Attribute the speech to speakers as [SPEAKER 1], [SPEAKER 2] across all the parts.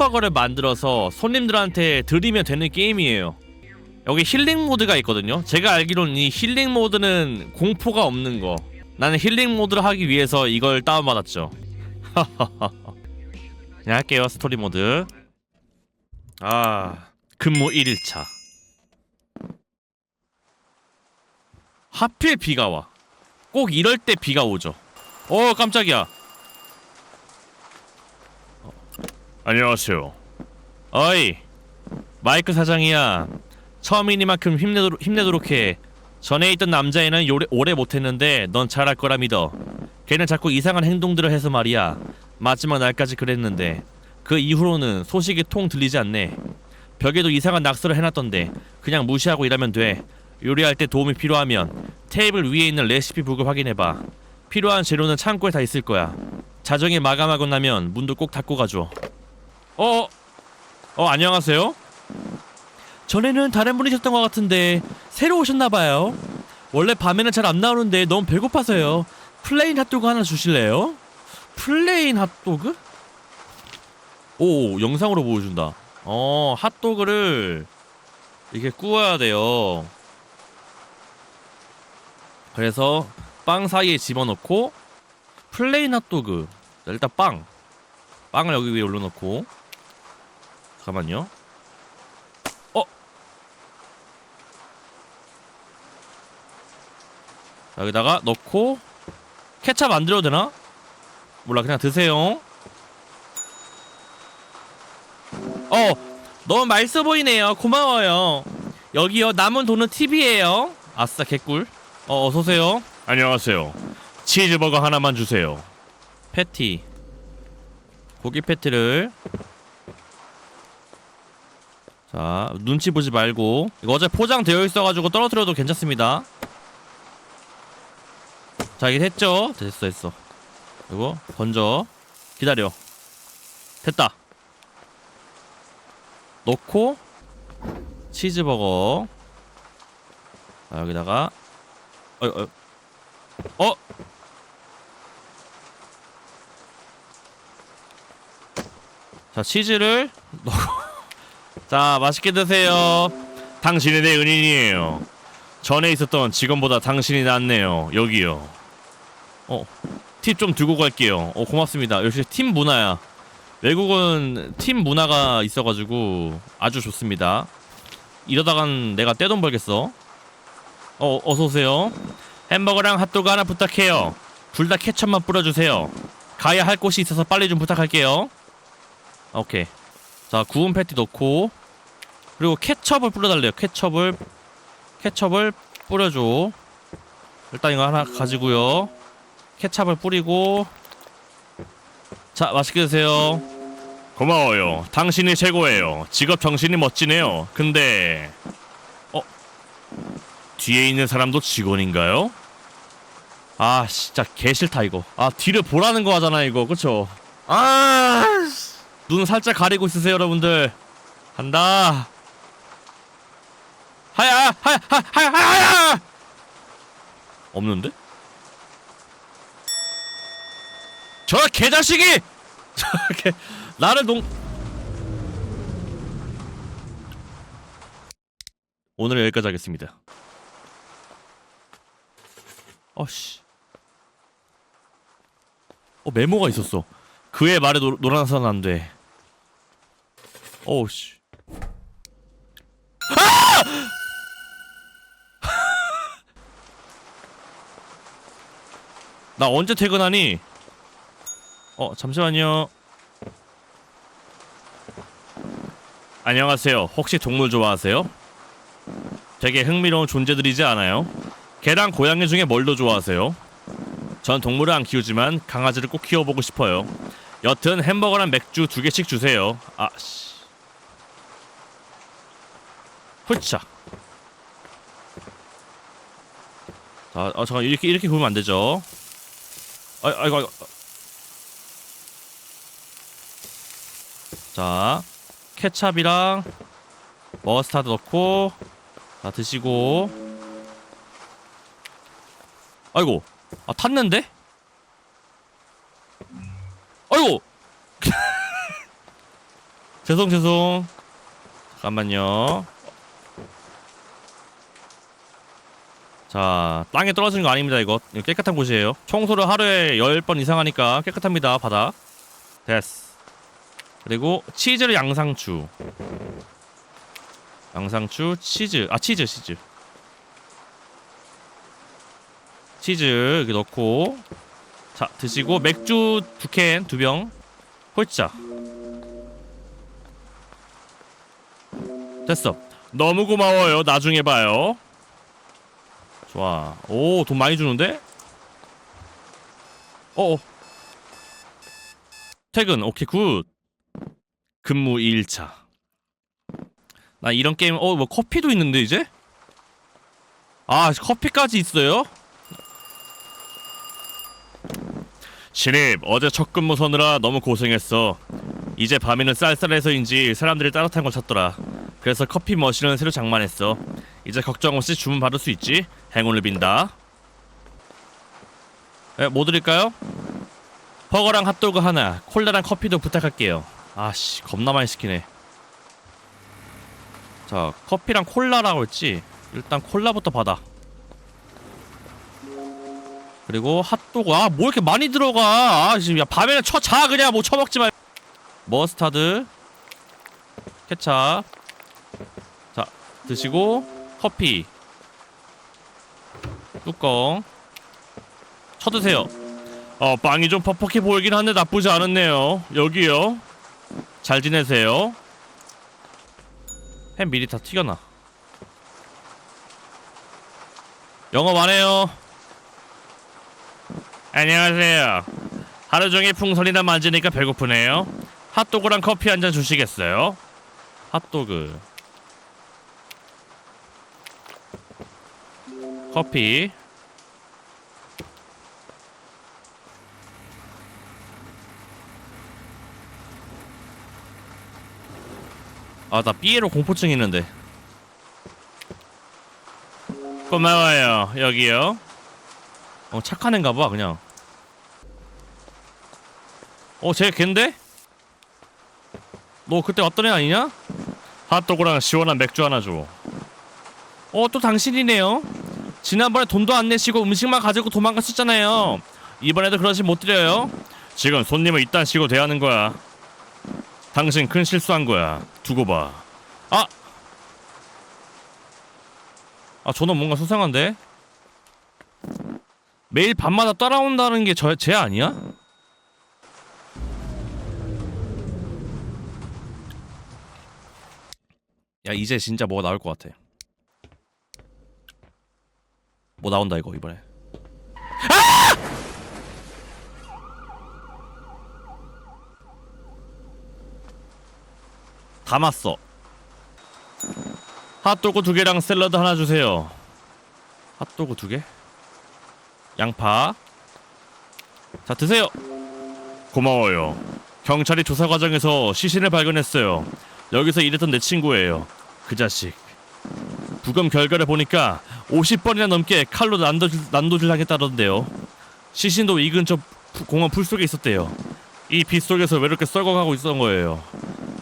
[SPEAKER 1] 햄버거를 만들어서 손님들한테 드리면 되는 게임이에요. 여기 힐링 모드가 있거든요. 제가 알기로는 이 힐링 모드는 공포가 없는 거. 나는 힐링 모드를 하기 위해서 이걸 다운받았죠. 그냥 할게요. 스토리 모드. 아, 근무 1일차. 하필 비가 와. 꼭 이럴 때 비가 오죠. 어, 깜짝이야. 어, 안녕하세요. 어이, 마이크 사장이야. 처음이니만큼 힘내도록, 힘내도록 해. 전에 있던 남자애는 요래, 오래 못했는데 넌 잘할 거라 믿어. 걔는 자꾸 이상한 행동들을 해서 말이야. 마지막 날까지 그랬는데 그 이후로는 소식이 통 들리지 않네. 벽에도 이상한 낙서를 해놨던데 그냥 무시하고 일하면 돼. 요리할 때 도움이 필요하면 테이블 위에 있는 레시피 북을 확인해봐. 필요한 재료는 창고에 다 있을 거야. 자정에 마감하고 나면 문도 꼭 닫고 가줘. 어? 어 안녕하세요? 전에는 다른 분이셨던 것 같은데 새로 오셨나봐요. 원래 밤에는 잘 안 나오는데 너무 배고파서요. 플레인 핫도그 하나 주실래요? 플레인 핫도그? 오 영상으로 보여준다. 어 핫도그를 이렇게 구워야 돼요. 그래서 빵 사이에 집어넣고 플레인 핫도그 자, 일단 빵 빵을 여기 위에 올려놓고 잠깐만요. 어 여기다가 넣고 케찹 안 들어도 되나? 몰라 그냥 드세요. 어 너무 맛있어 보이네요. 고마워요. 여기요 남은 돈은 팁이에요. 아싸 개꿀. 어 어서 오세요. 안녕하세요. 치즈버거 하나만 주세요. 패티. 고기 패티를 자 눈치 보지 말고 이거 어제 포장되어 있어가지고 떨어뜨려도 괜찮습니다. 자 이게 됐죠? 됐어 됐어. 이거 건져 기다려. 됐다. 넣고 치즈버거 자, 여기다가 어, 어, 어? 자 치즈를 넣고 자 맛있게 드세요. 당신이 내 은인이에요. 전에 있었던 직원보다 당신이 낫네요. 여기요. 어 팁 좀 들고 갈게요. 어 고맙습니다. 역시 팀 문화야. 외국은 팀 문화가 있어가지고 아주 좋습니다. 이러다간 내가 떼돈 벌겠어? 어 어서오세요. 햄버거랑 핫도그 하나 부탁해요. 둘 다 케첩만 뿌려주세요. 가야 할 곳이 있어서 빨리 좀 부탁할게요. 오케이. 자 구운 패티 넣고 그리고 케첩을 뿌려달래요. 케첩을 케첩을 뿌려줘. 일단 이거 하나 가지고요. 케찹을 뿌리고. 자 맛있게 드세요. 고마워요. 당신이 최고예요. 직업 정신이 멋지네요. 근데 어? 뒤에 있는 사람도 직원인가요? 아 진짜 개 싫다 이거. 아 뒤를 보라는 거 하잖아 이거. 그쵸? 아눈 살짝 가리고 있으세요 여러분들. 간다 하야 하야 하야 하야 없는데? 저 개자식이 저렇게 나를 동 오늘 여기까지 하겠습니다. 어씨. 어 메모가 있었어. 그의 말에 노, 놀아나서는 안 돼. 어우씨. 나 언제 퇴근하니? 어 잠시만요. 안녕하세요. 혹시 동물 좋아하세요? 되게 흥미로운 존재들이지 않아요? 개랑 고양이 중에 뭘 더 좋아하세요? 전 동물을 안 키우지만 강아지를 꼭 키워보고 싶어요. 여튼 햄버거랑 맥주 두 개씩 주세요. 아 씨. 후차. 자, 어, 잠깐 이렇게 이렇게 구우면 안 되죠. 아, 아이고, 아이고. 자, 케찹이랑 머스타드 넣고 자 드시고. 아이고, 아 탔는데? 아이고. 죄송 죄송 잠깐만요 자 땅에 떨어지는 거 아닙니다 이거. 깨끗한 곳이에요. 청소를 하루에 10번 이상 하니까 깨끗합니다 바닥 됐어 그리고 치즈를 양상추. 양상추 치즈. 아 치즈 치즈. 치즈 이렇게 넣고. 자 드시고 맥주 두 캔 두 병. 홀짝 됐어. 너무 고마워요. 나중에 봐요 좋아. 오 돈 많이 주는데? 어어. 퇴근. 오케이 굿. 근무 2일차. 나 이런 게임 어 뭐 커피도 있는데 이제? 아 커피까지 있어요? 신입 어제 첫 근무 서느라 너무 고생했어. 이제 밤에는 쌀쌀해서인지 사람들이 따뜻한 걸 찾더라. 그래서 커피 머신을 새로 장만했어. 이제 걱정 없이 주문 받을 수 있지 행운을 빈다. 에, 뭐 드릴까요? 버거랑 핫도그 하나 콜라랑 커피도 부탁할게요. 아씨 겁나 많이 시키네. 자 커피랑 콜라라고 했지? 일단 콜라부터 받아. 그리고 핫도그 아 뭐 이렇게 많이 들어가? 아 지금 야 밤에는 쳐자 그냥 뭐 쳐먹지 말. 머스타드 케찹. 자 드시고 커피 뚜껑. 쳐드세요. 어 빵이 좀 퍽퍽해 보이긴 한데 나쁘지 않았네요. 여기요. 잘 지내세요. 햄 미리 다 튀겨놔. 영업 안 해요. 안녕하세요. 하루 종일 풍선이나 만지니까 배고프네요. 핫도그랑 커피 한 잔 주시겠어요? 핫도그 커피 아 나 삐에로 공포증 있는데 고마워요 여기요 어 착한 애인가 봐 그냥 어쟤 걘데? 너 그때 왔던 애 아니냐? 핫도그랑 시원한 맥주 하나 줘. 어, 또 당신이네요. 지난번에 돈도 안 내시고 음식만 가지고 도망갔었잖아요. 이번에도 그러시 못 드려요. 지금 손님을 이딴 식으로 대하는 거야. 당신 큰 실수한 거야. 두고 봐. 아! 아, 저는 뭔가 수상한데? 매일 밤마다 따라온다는 게 저, 쟤 아니야? 야 이제 진짜 뭐가 나올 것 같아. 뭐 나온다 이거 이번에. 아! 담았어. 핫도그 두 개랑 샐러드 하나 주세요. 핫도그 두 개? 양파. 자 드세요. 고마워요. 경찰이 조사 과정에서 시신을 발견했어요. 여기서 일했던 내 친구예요. 그 자식. 부검 결과를 보니까 50번이나 넘게 칼로 난도질, 난도질 당했다던데요. 시신도 이 근처 푸- 공원 풀 속에 있었대요. 이빛 속에서 외롭게 썩어가고 있었던 거예요.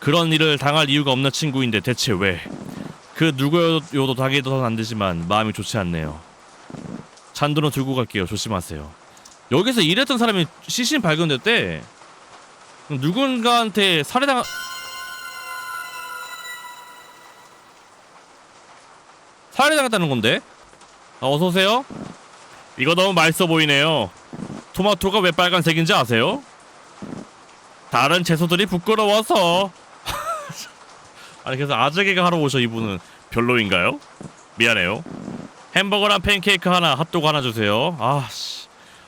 [SPEAKER 1] 그런 일을 당할 이유가 없는 친구인데 대체 왜? 그 누구여도 당해도 안 되지만 마음이 좋지 않네요. 잔돈을 들고 갈게요. 조심하세요. 여기서 일했던 사람이 시신 발견됐대. 누군가한테 살해당 살해당했다는 건데? 아, 어서 오세요. 이거 너무 맛있어 보이네요. 토마토가 왜 빨간색인지 아세요? 다른 채소들이 부끄러워서. 아니 그래서 아재개가 하러 오셔 이분은 별로인가요? 미안해요. 햄버거랑 팬케이크 하나, 핫도그 하나 주세요. 아 씨,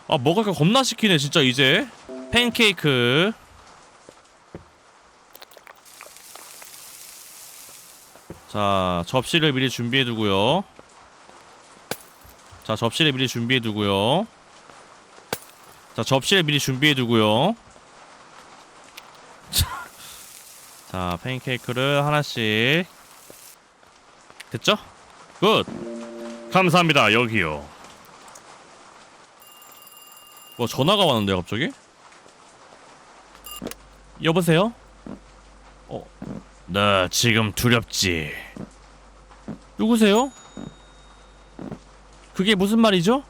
[SPEAKER 1] 아 먹을 거 겁나 시키네 진짜 이제. 팬케이크. 자 접시를 미리 준비해 두고요 자 접시를 미리 준비해 두고요 자 접시를 미리 준비해 두고요 자 팬케이크를 하나씩 됐죠? 굿 감사합니다 여기요 뭐 전화가 왔는데 갑자기? 여보세요? 어, 나 지금 두렵지. 누구세요? 그게 무슨 말이죠?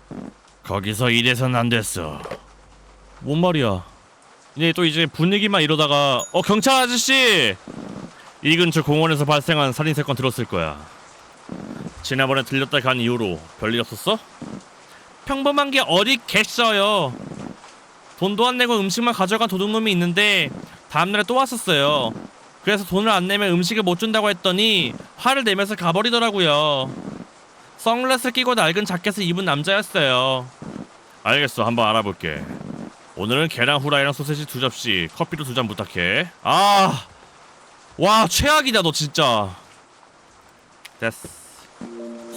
[SPEAKER 1] 거기서 이래선 안 됐어. 뭔 말이야? 이제 또 이제 분위기만 이러다가 어 경찰 아저씨 이 근처 공원에서 발생한 살인 사건 들었을 거야. 지난번에 들렸다 간 이후로 별일 없었어? 평범한 게 어디 겠어요. 돈도 안 내고 음식만 가져간 도둑놈이 있는데 다음날에 또 왔었어요. 그래서 돈을 안 내면 음식을 못 준다고 했더니 화를 내면서 가버리더라고요. 선글라스 끼고 낡은 자켓을 입은 남자였어요. 알겠어, 한번 알아볼게. 오늘은 계란 후라이랑 소세지 두 접시, 커피도 두 잔 부탁해. 아, 와 최악이다 너 진짜. 됐어.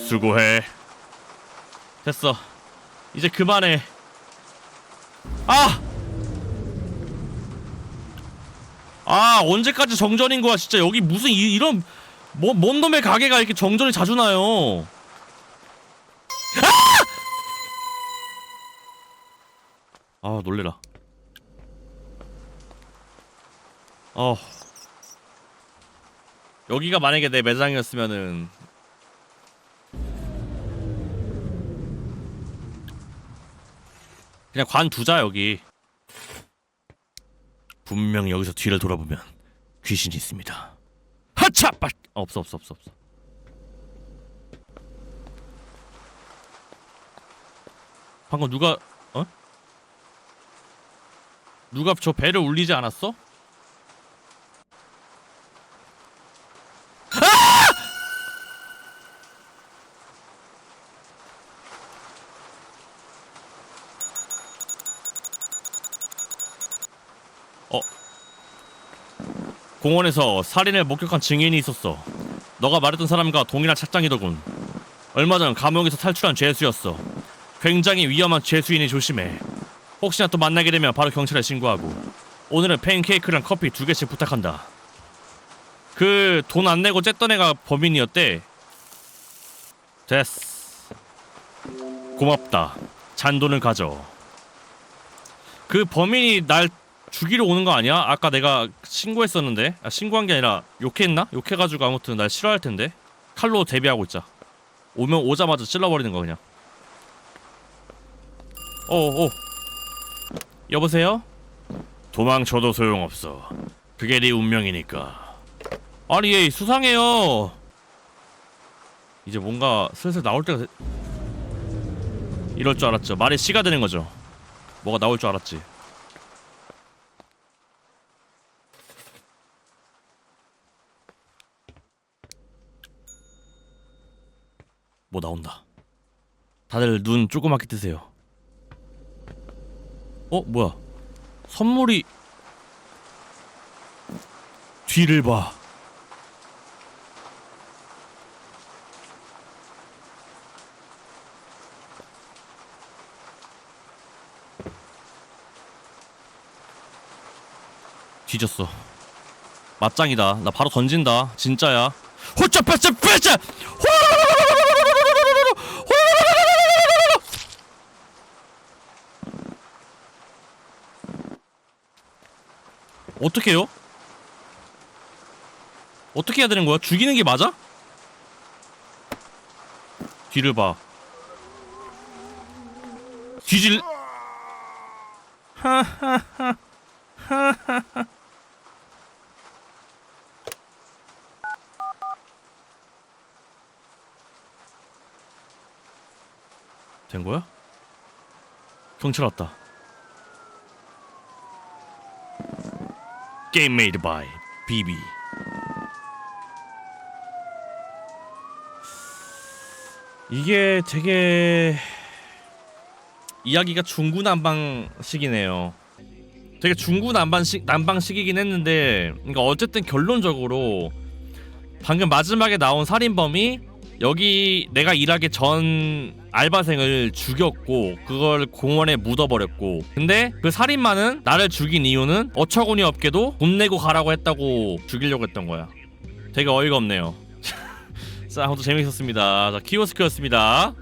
[SPEAKER 1] 수고해. 됐어. 이제 그만해. 아! 아 언제까지 정전인 거야 진짜 여기 무슨 이, 이런 뭐, 뭔 놈의 가게가 이렇게 정전이 자주 나요 아! 아 놀래라 어 여기가 만약에 내 매장이었으면은 그냥 관두자 여기 분명 여기서 뒤를 돌아보면 귀신이 있습니다. 하차! 빠! 어, 없어 없어 없어 없어. 방금 누가 어? 누가 저 배를 울리지 않았어? 공원에서 살인을 목격한 증인이 있었어. 너가 말했던 사람과 동일한 착장이더군. 얼마 전 감옥에서 탈출한 죄수였어. 굉장히 위험한 죄수이니 조심해. 혹시나 또 만나게 되면 바로 경찰에 신고하고. 오늘은 팬케이크랑 커피 두 개씩 부탁한다. 그 돈 안 내고 쨌던 애가 범인이었대. 됐어. 고맙다. 잔돈을 가져. 그 범인이 날 죽이러 오는 거 아니야? 아까 내가 신고했었는데 아, 신고한 게 아니라 욕했나? 욕해가지고 아무튼 날 싫어할 텐데 칼로 대비하고 있자 오면 오자마자 찔러버리는 거 그냥 어어 여보세요? 도망쳐도 소용없어. 그게 네 운명이니까. 아니 얘 수상해요. 이제 뭔가 슬슬 나올 때가 돼... 이럴 줄 알았죠. 말이 씨가 되는 거죠. 뭐가 나올 줄 알았지. 뭐 나온다. 다들 눈 조그맣게 뜨세요. 어, 뭐야? 선물이 뒤를 봐. 뒤졌어. 맞짱이다. 나 바로 던진다. 진짜야. 호짜 빼짜 빼짜. 어떻게 해요? 어떻게 해야 되는 거야? 죽이는 게 맞아? 뒤를 봐. 뒤질. 된 거야? 경찰 왔다. Game made by BB. 이게 되게 이야기가 중구난방식이네요. 되게 중구난방식 난방식이긴 했는데, 그러니까 어쨌든 결론적으로 방금 마지막에 나온 살인범이 여기 내가 일하기 전 알바생을 죽였고 그걸 공원에 묻어버렸고. 근데 그 살인마는 나를 죽인 이유는 어처구니 없게도 돈 내고 가라고 했다고 죽이려고 했던 거야. 되게 어이가 없네요. 자 아무튼 재밌었습니다. 자 키오스크였습니다